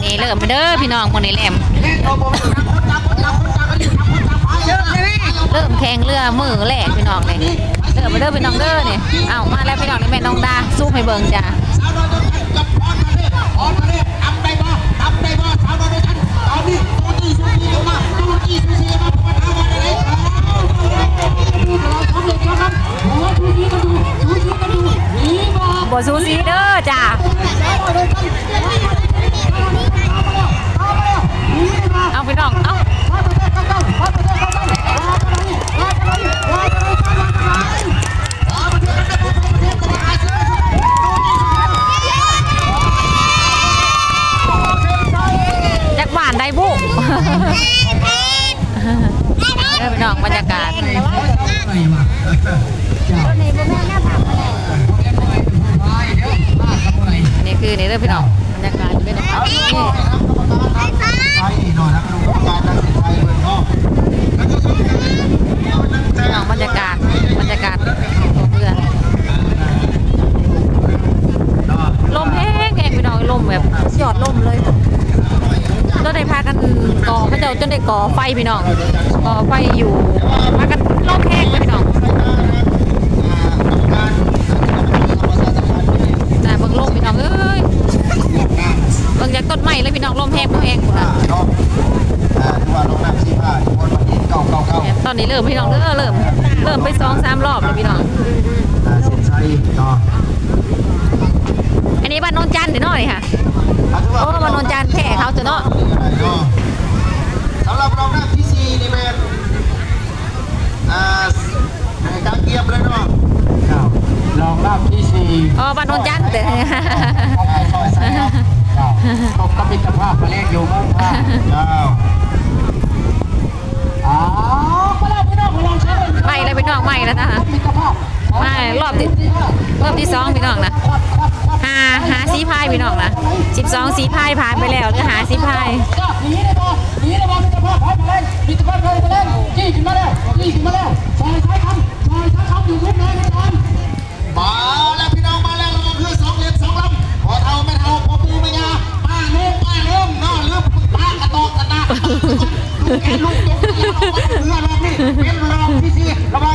อนี้เริ่มไปเด้อพี่น้องมื้อนี้แหลมเริ่มแข่งเรือมือแรกพี่น้องนี่เริ่มไปเด้อพี่น้องเด้อเนี่ยเอ้ามาแล้วพี่น้องนี่แม่น้องดาสู้ให้เบิ่งจ้าบสูสีเด้อจ้า เอาพี่น้อง เอาจากบ้านได้บุเด้อพี่น้องบรรยากาศ นี่คือนี่เด้อพี่น้องบรรยากาศเป็นแบบนี้ใช่หน่อยนะครูการตัดสินใจเบิ่งก็แล้วก็สู้กันตั้งพี่น้องบรรยากาศบรรยากาศของเรือลมแห้งแห้งพี่น้องลมแบบยอดลมเลยจนได้พากันก่อพระเจ้าจนได้ก่อไฟพี่น้องก่อไฟอยู่พากันลมแห้งพี่น้องแต่ เบิ่งลมพี่น้องเอ้ยเบิ่งจากต้นไม้เลยพี่น้องลมแห้งบ่แห้งพุ่นน่ะเนาะอ่าที่ว่าลงน้ำสีผ้าคนวันนี้เก้าเก้าเก้าตอนนี้เริ่มพี่น้องเด้อเริ่มเริ่มไปสองสามรอบเลยพี่น้องอ่าเส้นชัยเนาะอันนี้บ้านโนนจันทร์เดี๋ยวหน่อยค่ะโอ้บ้านโนนจันทร์แค่เขาเถอะเนาะสำหรับรอบหน้าที่สี่นี่เป็นอ่าในการเกียบเลยเนาะ ครับรองรับที่สี่ อ๋อบ้านโนนจันทร์แต่ซอยใส่ครับครับตกกมิตรภาพมาแรกอยู่เมืองท่าเจ้าอ้าวมาแล้วพี่น้องมาลองใช้เลยไม่เลยพี่น้องไม่แล้วนะคะมิตรภาพไม่รอบที่รอบที่สองพี่น้องนะหาหาสีพายพี่น้องนะสิบสองสีพายผ่านไปแล้วเหรือหาสีพายจ้าหนีได้บ่หนีได้บ่มิตรภาพพร้อมมาเลยมิตรภาพเลยมาเลยจี้ขึ้นมาแล้วจี้ขึ้นมาแล้วซอยซ้ายคำซอยซ้ายคำอยู่ทุกเลยนะครับ มาแล้วพี่น้องมาแล้วระวังเรือสองเหรียญสองลำพอเท่าไม่เท่าพอปูไม่ยาป้าลุงป้าลุงเนาะลืมป้ากระตอกกระตาลูกแกลูกยกเรือลงนี่เป็นรองที่สี่ระวัง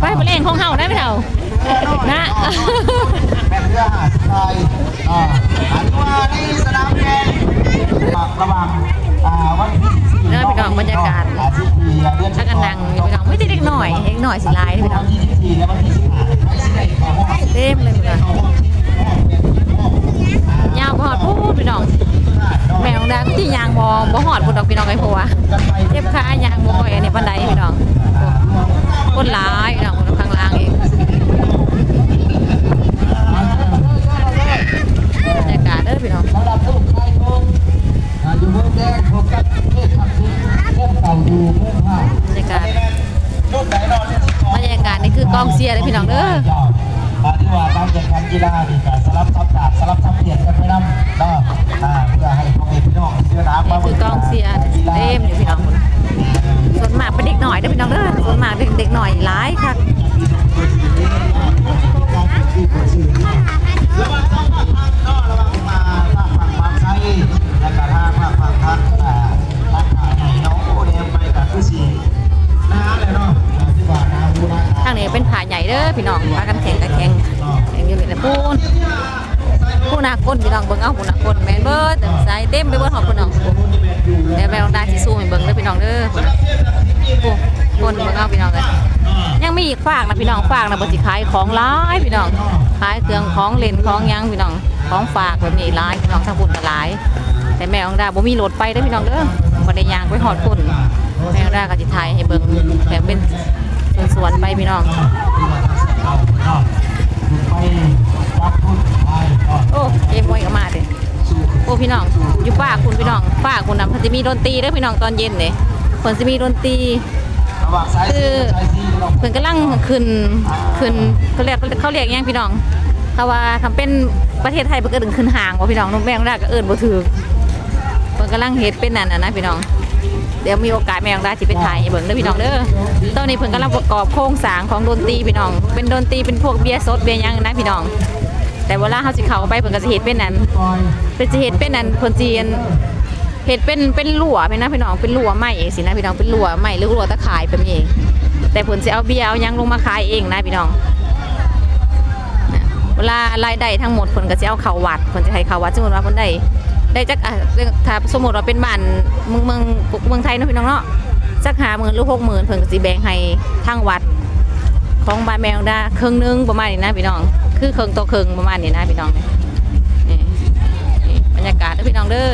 ไปไปเล่นของเฮาได้ไหมเฮานะแม่เรือหาดทรายอ่าอันว่าในสนามแข่งระหว่างอ่าวันที่14เด้อพี่น้องบรรยากาศอาทิตย์ที่เดือนชักกันดังอยู่พี่น้องไม่ใช่เด็กหน่อยเด็กหน่อยสิลายเด้อพี่น้องวันที่14และวันที่15 กีฬานี่ก็สลับซับดาบสลับซับเปลี่ยนกันไปนำเนาะอ่าเพื่อให้พ่อแม่พี่น้องเสื้อน้ำนี่คือกองเชียร์เต็มอยู่พี่น้องส่วนมากเป็นเด็กหน่อยเด้อพี่น้องเด้อส่วนมากเด็กหน่อยหลายคัก เด้อพี่น้องพากันแข่งกันแข่งแข่งอยู่นี่แหละปูนผู้นาคนพี่น้องเบิ่งเอาผู้นาคนแม่นเบิดใส่เต็มไปเบิดหอบพี่น้องเดี๋ยวแม่ลองได้สิสู้ให้เบิ่งเด้อพี่น้องเด้อพุ่นน่ะปูคนเบิ่งเอาพี่น้องเลยยังมีอีกฝากนะพี่น้องฝากนะบ่สิขายของหลายพี่น้องขายเครื่องของเล่นของหยังพี่น้องของฝากแบบนี้หลายพี่น้องทั้งพุ่นก็หลาย แต่แม่ของดาบ่มีรถไปเด้อพี่น้องเด้อบ่ได้ย่างไปฮอดพุ่นแม่ของดาก็สิถ่ายให้เบิ่งแบบเป็น สวนไปพี่น้องไปรับทุนไปก่อนโอ้เกมมวยก็มาเด้โอ้พี่น้องอยู่ฝ้าคุณพี่น้องฝ้าคุณน่ะพิ่นสิมีดนตรีเด้อพี่น้องตอนเย็นเด้เพิ่นสิมีดนตรีคือสายซีเราเพิ่นกำลังขึ้นขึ้นเขาเรียกเขาเรียกยังพี่น้องถ้าว่าทำเป็นประเทศไทยเพิ่นก็ดึงขึ้นห่างบ่พี่น้องน้องแม่งดาก็เอิ้นบ่ถูกเพิ่นกำลังเฮ็ดเป็นนั่นน่ะนะพี่น้อง เดี๋ยวมีโอกาสแม่ของดาสิไปถ่ายให้เบิ่งเด้อพี่น้องเด้อตอนนี้เพิ่นกำลังประกอบโครงสร้างของดนตรีพี่น้อง เป็นดนตรีเป็นพวกเบียร์สดเบียร์หยังนะพี่น้อง แต่เวลาเฮาสิเข้าไปเพิ่นก็สิเฮ็ดเป็นนั่นเป็นสิเฮ็ดเป็นนั่นเพิ่นสิเฮ็ดเป็นเป็นหลัวเป็นนะพี่น้องเป็นหลัวไม้เองสินะพี่น้องเป็นหลัวไม้หรือหลัวตะข่ายแบบนี้เองแต่เพิ่นสิเอาเบียร์เอาหยังลงมาขายเองนะพี่น้องเวลารายได้ทั้งหมดเพิ่นก็สิเอาเข้าวัดเพิ่นสิให้เข้าวัดสมมุติว่าเพิ่นได้ ได้จักอะถ้าสมมุติว่าเป็นบ้านเมืองเมืองเมืองไทยเนาะพี่น้องเนาะสัก50,000หรือ60,000เพิ่นก็สิแบ่งให้ทางวัด ของบ้านแมวดาครึ่งหนึงประมาณนี้นะพี่น้อง คือครึ่งต่อครึ่งประมาณนี้นะพี่น้องนี่บรรยากาศเด้อพี่น้องเด้อ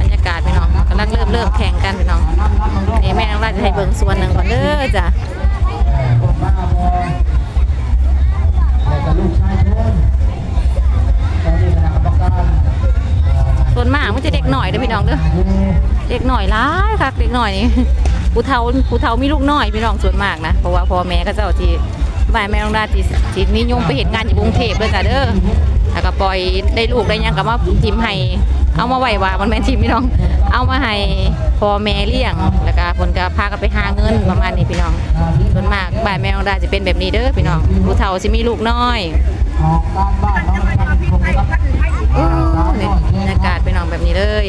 บรรยากาศพี่น้องกำลังเริ่มเริ่มแข่งกันพี่น้องนี่แม่น้องราจะให้เบิ่งส่วนหนึ่งก่อนเด้อจ้ะ กมันจะเด็กหน่อยเด้อพี่น้องเด้อเด็กหน่อยร้ายค่ะเด็กหน่อยนี่ผู้เฒ่าผู้เฒ่ามีลูกน้อยพี่น้องส่วนมากนะเพราะว่าพ่อแม่ก็เจ้าที่บ้านแม่น้องดาที่ที่นิยมไปเห็นงานอยู่กรุงเทพเลยจ้ะเด้อแล้วก็ปล่อยได้ลูกได้ยังกับว่าทีมให้เอามาไหวว่ามันแม่ทีมพี่น้อง เอามาให้พ่อแม่เลี้ยง แล้วก็ผลก็พากันไปหาเงินประมาณนี้พี่น้องส่วนมากบ้านแม่น้องดาจะเป็นแบบนี้เด้อพี่น้องผู้เฒ่าสิมีลูกน้อย ออกการบ้านน้องทำคงนะครับรรยากาศพี่น้องแบบนี้เลย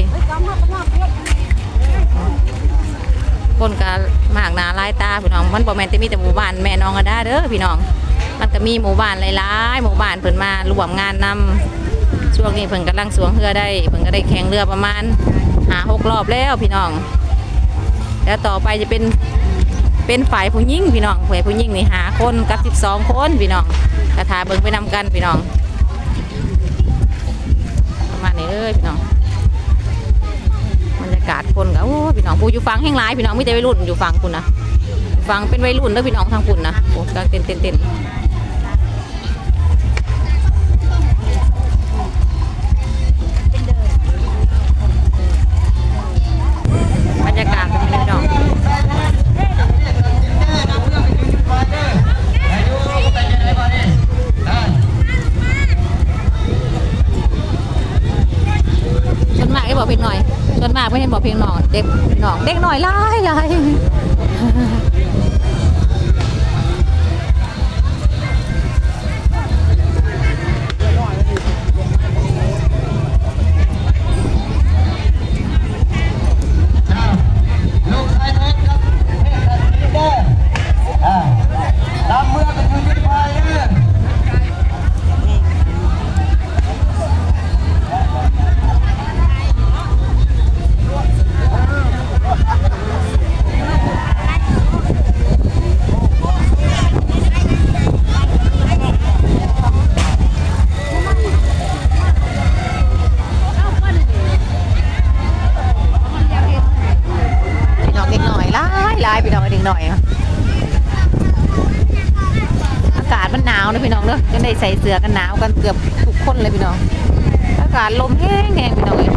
คนก็มากหนาหลายตาพี่น้องมันบ่แม่นแต่มีแต่หมู่บ้านแม่น้องกันด้เด้อพี่น้อง มันก็มีหมู่บ้านหลายๆหมู่บ้านเพิ่นมารวมงานนำช่วงนี้เพิ่นกำลังสวงเรือได้เพิ่นก็ได้แข่งเรือประมาณหาหกรอบแล้วพี่น้อง แล้วต่อไปจะเป็นเป็นฝ่ายผู้หญิงพี่น้องฝ่ายผู้หญิงนี่หาคนกับสิบสองคนพี่น้องกระถาเบิ่งไปนำกันพี่น้อง ประมาณนี้เลยพี่น้องบรรยากาศคนก็โอ้พี่น้องปูอยู่ฟังแห่งร้ายพี่น้องมีแต่วัยรุ่นอยู่ฟังคุณนะฟังเป็นวัยรุ่นเด้อพี่น้องทางคุณนะโอ้กางเต้นเต้นเต้น เด็กน้องเด็กหน่อยหลายหลาย หน่อย อากาศมันหนาวนะพี่น้องเนอะจะได้ใส่เสื้อกันหนาวกันเกือบทุกคนเลยพี่น้อง อากาศลมแห้งแห้งพี่น้องเอ้ย